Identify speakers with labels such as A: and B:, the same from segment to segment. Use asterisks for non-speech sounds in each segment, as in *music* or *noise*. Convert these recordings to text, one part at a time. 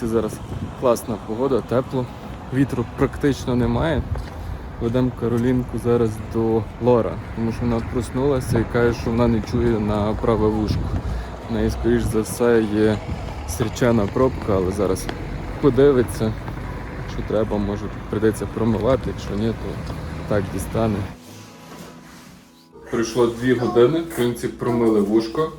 A: Вулиці зараз класна погода, тепло. Вітру практично немає. Ведемо Каролінку зараз до Лора, тому що вона проснулася і каже, що вона не чує на праве вушко. В неї, скоріш за все, є срічана пробка, але зараз подивиться. Якщо треба, може прийдеться промивати, якщо ні, то так дістане. Пройшло дві години, в принципі, промили вушко.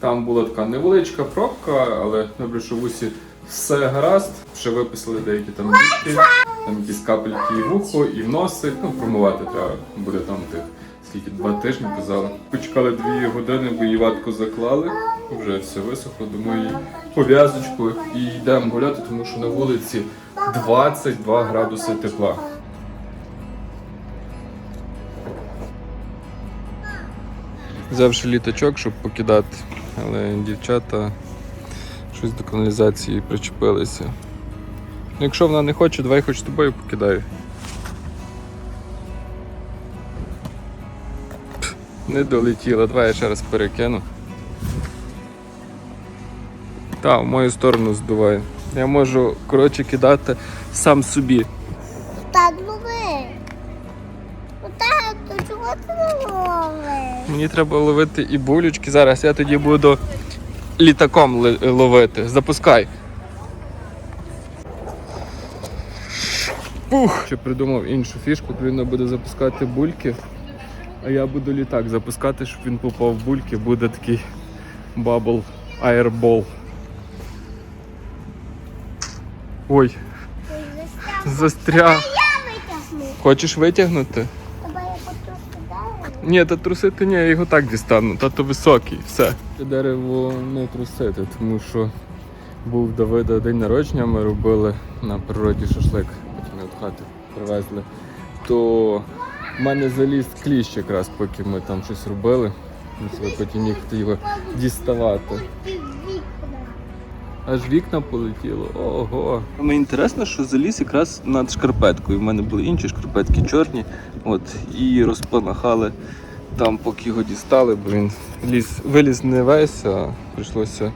A: Там була така невеличка пробка, але добре, що в усі все гаразд. Ще виписали деякі там ліки, там якісь капельки і в вухо, і в носик. Ну, промивати треба буде там тих скільки два тижні казали. Почекали дві години, бо її ватку заклали. Вже все висохло, думаю, пов'язочку і йдемо гуляти, тому що на вулиці 22 градуси тепла. Взявши літачок, щоб покидати, але дівчата щось до каналізації причепилися. Ну, Якщо вона не хоче, давай хоч з тобою покидаю. Не долетіла, давай я ще раз перекину. Та, в мою сторону здуває. Я можу, коротше, кидати сам собі.
B: Так лови. Отак, то чого ти не ловиш?
A: Мені треба ловити і булючки. Зараз я тоді буду літаком ловити. Запускай. Пух! Ще придумав іншу фішку, Кароліна буде запускати бульки, а я буду літак запускати, щоб він попав в бульки, буде такий бабл аербол. Ой,
B: застряг.
A: Хочеш витягнути? Ні, та трусити ні, я його так дістану, тато високий, все. Дерево не трусити, тому що був Давида день народження, ми робили на природі шашлик, потім до хати привезли. То в мене заліз кліщ якраз, поки ми там щось робили. Потім їхати його діставати. Аж вікна полетіло. Ого. Мені інтересно, що заліз якраз над шкарпеткою. У мене були інші шкарпетки чорні. От, і розпанахали там, поки його дістали, бо він ліз, виліз не весь, а прийшлося.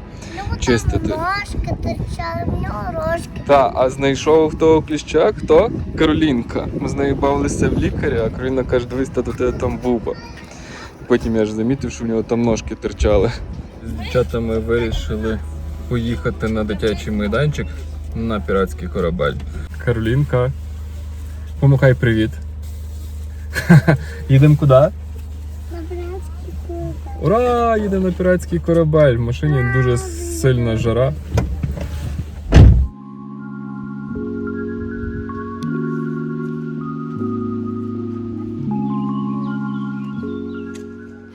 B: Ну,
A: Чистити.
B: там Ножки торчали, в нього рожки.
A: Та, а знайшов того кліща, хто? Каролінка. Ми з нею бавилися в лікаря, а Кароліна каже, дивись, та до тебе там буба. Потім я ж замітив, що в нього там ножки терчали. З дівчатами вирішили поїхати на дитячий майданчик на піратський корабель. Каролінка. Помахай привіт. *laughs* Їдемо куди? Ура! Їдемо на піратський корабель. В машині дуже сильна жара.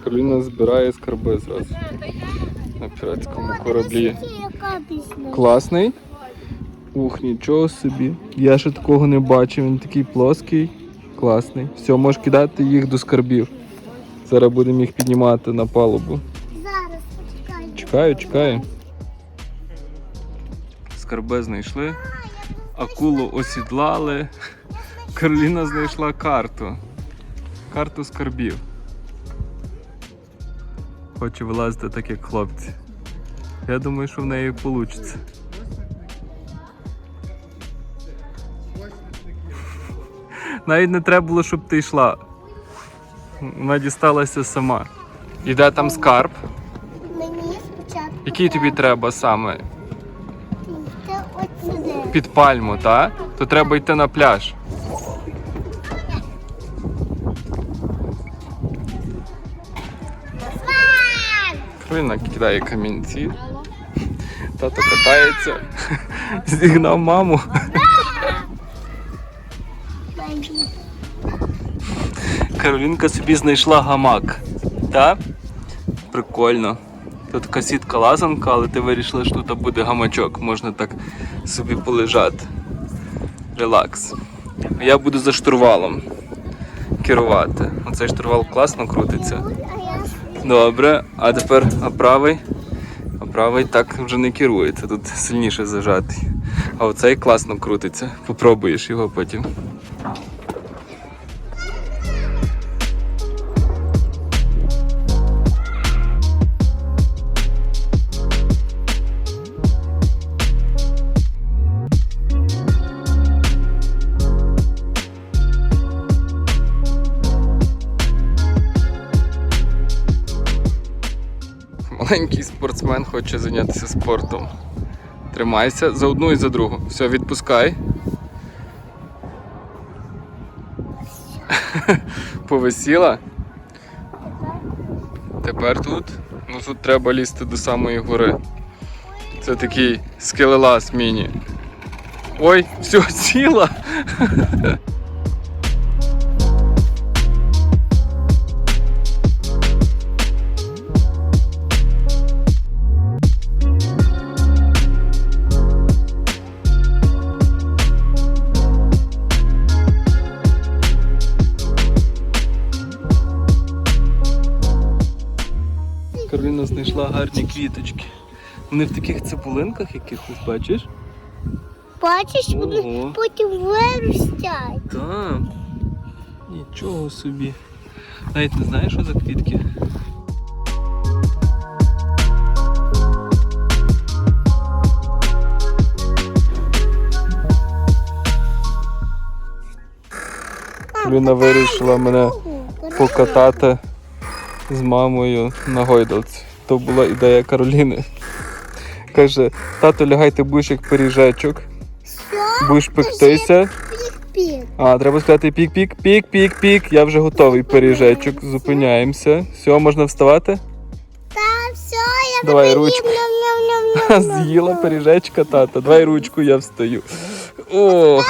A: Кароліна збирає скарби зразу на піратському кораблі. Класний. Ух, нічого собі. Я ще такого не бачив, він такий плоский. Класний. Все, можеш кидати їх до скарбів. Зараз будемо їх піднімати на палубу.
B: Зараз, почекай.
A: Чекаю, чекаю. Скарби знайшли. Акулу осідлали. Кароліна знайшла карту. Карту скарбів. Хоче вилазити так, як хлопці. Я думаю, що в неї вийде. Навіть не треба було, щоб ти йшла. Вона дісталася сама. Іде там скарб.
B: Мені спочатку.
A: Який тобі треба саме?
B: Ти от сюди.
A: Під пальму, так? То треба йти на пляж. Кароліна кидає камінці. Тато катається. *laughs* Зігнав маму. Каролінка собі знайшла гамак. Так? Прикольно. Тут така сітка лазанка, але ти вирішила, що тут буде гамачок, можна так собі полежати. Релакс. Я буду за штурвалом керувати. Оцей штурвал класно крутиться. Добре, а тепер а правий. А правий так вже не керується, тут сильніше зажатий. А оцей класно крутиться. Попробуєш його потім. Маленький спортсмен хоче зайнятися спортом. Тримайся за одну і за другу. Все, відпускай. *laughs* Повисіла. Тепер тут. Ну тут треба лізти до самої гори. Це такий скелелаз міні. Ой, все, сіла. *laughs* гарні квіточки. Вони в таких цибулинках якихось, бачиш?
B: Бачиш,
A: Ого.
B: вони потім виростять.
A: Так. Нічого собі. Навіть не знаєш, що за квітки. Люна вирішила мене покатати з мамою на гойдалці. То була ідея Кароліни. Каже, тато, лягай, ти будеш як пиріжечок,
B: Все,
A: будеш пектися. А, треба сказати пік-пік, пік-пік-пік. Я вже готовий пиріжечок. Зупиняємося. Все, можна вставати?
B: Та все, я
A: Давай ручку. *laughs* З'їла пиріжечка, тата. Давай ручку, я встаю. О,
B: Мама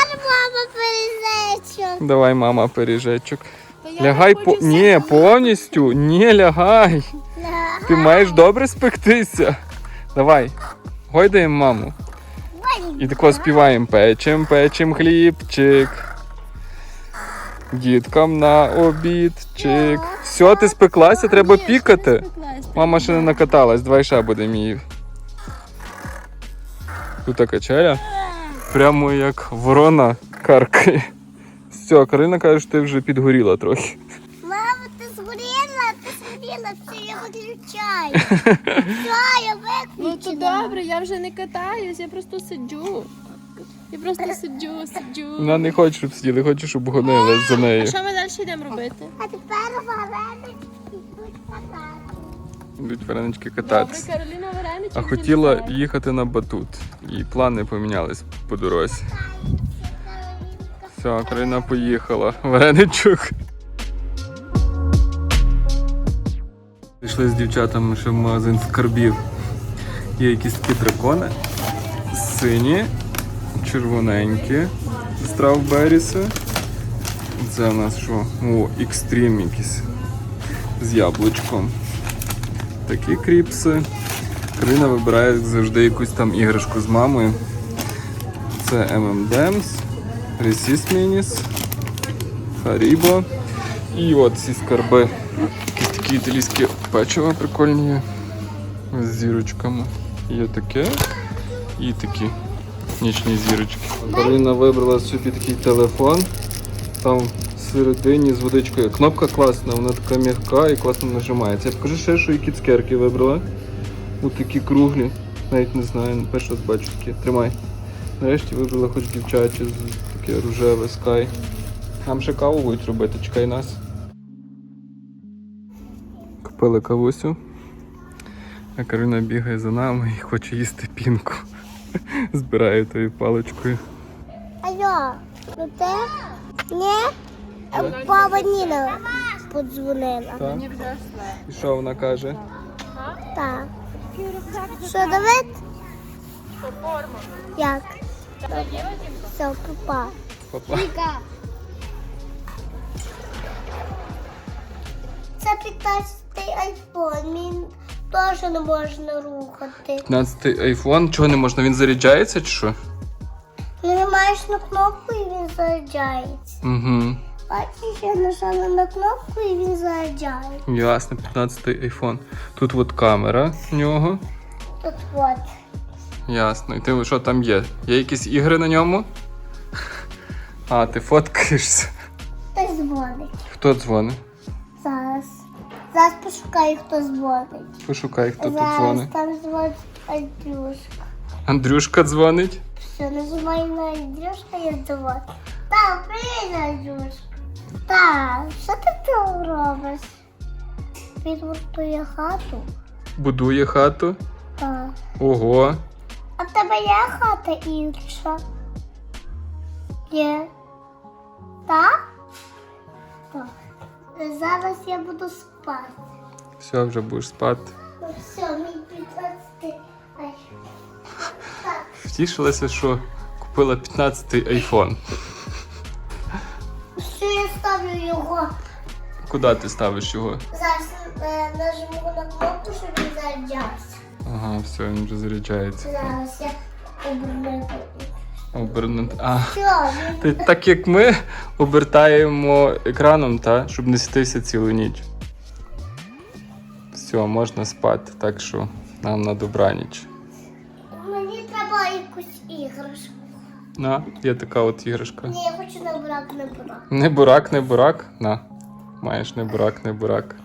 A: давай, мама, пиріжечок. Лягай по. Ні, повністю. Ні, лягай. Ти маєш добре спектися. Давай, гойдаємо маму. І тако співаємо печем, печем хлібчик. Діткам на обідчик. Все, ти спеклася, треба пікати. Мама ще не накаталась, давай ще будемо її. Тут така качеля. Прямо як ворона каркає. Все, Карина каже, що ти вже підгоріла трохи.
B: Мама, ти згоріла, ти згоріла, все, я Все, я
C: Ну то
B: виключила.
C: добре, я вже не катаюсь, я просто сиджу. Я просто сиджу, сиджу.
A: Вона не хоче, щоб сиділи, хоче, щоб гонили за
C: А
A: нею.
C: що ми далі йдемо робити?
B: А тепер вареники йдуть катати.
A: Будуть варенички
C: Добре,
A: кататися.
C: Кароліна Вареничок.
A: А хотіла їхати на батут. І плани помінялись по дорозі. Все, Карина поїхала. Вареничок. Пішли з дівчатами ще в магазин скарбів. Є якісь такі дракони. Сині, червоненькі, стравберіси. Це в нас що? О, екстрім якийсь. З яблучком. Такі кріпси. Карина вибирає завжди якусь там іграшку з мамою. Це M&M's, Reese's Minis, Haribo. І от ці скарби. Такі італійські печива прикольні. З зірочками. Є таке і такі нічні зірочки. Кароліна вибрала собі такий телефон. Там всередині з водичкою. Кнопка класна, вона така м'яка і класно нажимається. Я покажу ще, що які цукерки вибрала. Ось такі круглі. Навіть не знаю, перший раз бачу такі. Тримай. Нарешті вибрала хоч дівчачі, таке рожеве скай. Нам ще каву будуть робити, чекай нас. Купили кавусю. А Карина бігає за нами і хоче їсти пінку. *laughs* Збирає тою паличкою.
B: Алло, ну те? Ні? Е, Баба Ніна подзвонила.
A: Так. І що вона каже?
B: Так. Що, Давид? Як? Все, папа.
A: Папа.
B: Це 15-й айфон, він теж не можна рухати.
A: 15 айфон, чого не можна? Він заряджається чи що?
B: Ну, нажимаєш на кнопку і він заряджається.
A: Угу.
B: Бачиш, я нажала на кнопку і він заряджається.
A: Ясно, 15 айфон. Тут от камера в нього.
B: Тут от.
A: Ясно. І ти що там є? Є якісь ігри на ньому? А, ти фоткаєшся.
B: Хтось дзвонить.
A: Хто дзвонить?
B: Зараз. Зараз пошукаю, хто дзвонить.
A: Пошукай, хто тут
B: Зараз
A: дзвонить.
B: там дзвонить Андрюшка.
A: Андрюшка дзвонить.
B: Все, нажимаю на Андрюшка і дзвонить. Так, привіт, Андрюшка. Так, що ти там робиш? Відмуртує хату.
A: будує хату.
B: Так.
A: Ого.
B: А в тебе є хата інша? Є. Так? Так. Зараз я буду спати.
A: Все, вже будеш спати.
B: Все, мій 15. Ай. Так.
A: Втішилася, що купила 15-й айфон.
B: Що я ставлю його?
A: Куди ти ставиш його?
B: Зараз е, нажму на кнопку, щоб він заряджався.
A: Ага, все, він вже заряджається.
B: Зараз я оберну.
A: Обернути. А.
B: Все, він
A: Ти, так як ми обертаємо екраном, та, щоб не світився цілу ніч. Все, можна спати, так що нам на добраніч.
B: Мені треба якусь іграшку.
A: На, є така от іграшка.
B: Ні, я хочу не бурак, не бурак.
A: Не бурак, не бурак. На. Маєш не бурак, не бурак.